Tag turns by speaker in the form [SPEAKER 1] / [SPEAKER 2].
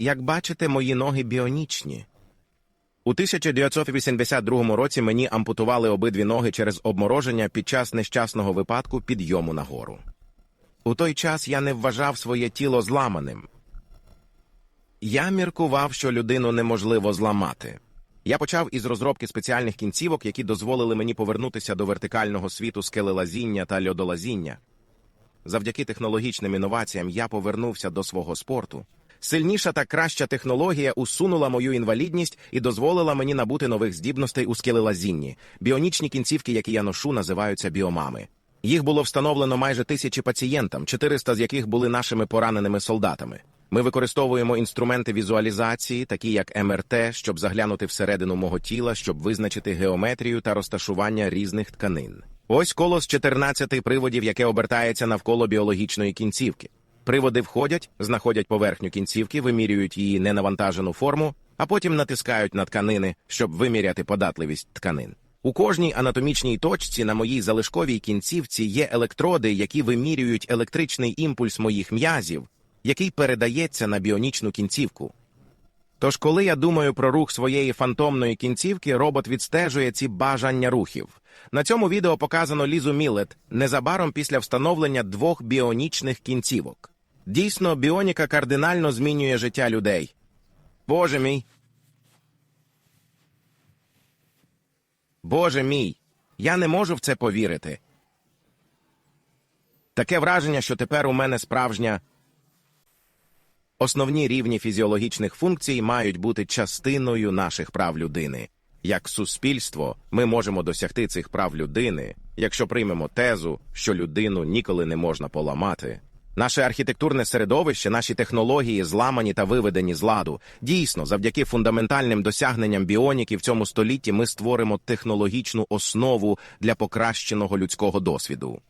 [SPEAKER 1] як бачите, мої ноги біонічні. У 1982 році мені ампутували обидві ноги через обмороження під час нещасного випадку підйому на гору. У той час я не вважав своє тіло зламаним. Я міркував, що людину неможливо зламати. Я почав із розробки спеціальних кінцівок, які дозволили мені повернутися до вертикального світу скелелазіння та льодолазіння. Завдяки технологічним інноваціям я повернувся до свого спорту. Сильніша та краща технологія усунула мою інвалідність і дозволила мені набути нових здібностей у скелелазінні. Біонічні кінцівки, які я ношу, називаються біомами. Їх було встановлено майже тисячі пацієнтам, 400 з яких були нашими пораненими солдатами. Ми використовуємо інструменти візуалізації, такі як МРТ, щоб заглянути всередину мого тіла, щоб визначити геометрію та розташування різних тканин. Ось коло з 14 приводів, яке обертається навколо біологічної кінцівки. Приводи входять, знаходять поверхню кінцівки, вимірюють її ненавантажену форму, а потім натискають на тканини, щоб виміряти податливість тканин. У кожній анатомічній точці на моїй залишковій кінцівці є електроди, які вимірюють електричний імпульс моїх м'язів, який передається на біонічну кінцівку. Тож, коли я думаю про рух своєї фантомної кінцівки, робот відстежує ці бажання рухів. На цьому відео показано Лізу Мілет незабаром після встановлення двох біонічних кінцівок. Дійсно, біоніка кардинально змінює життя людей. Боже мій. Боже мій, я не можу в це повірити. Таке враження, що тепер у мене справжня. Основні рівні фізіологічних функцій мають бути частиною наших прав людини. Як суспільство, ми можемо досягти цих прав людини, якщо приймемо тезу, що людину ніколи не можна поламати. Наше архітектурне середовище, наші технології зламані та виведені з ладу. Дійсно, завдяки фундаментальним досягненням біоніки в цьому столітті ми створимо технологічну основу для покращеного людського досвіду.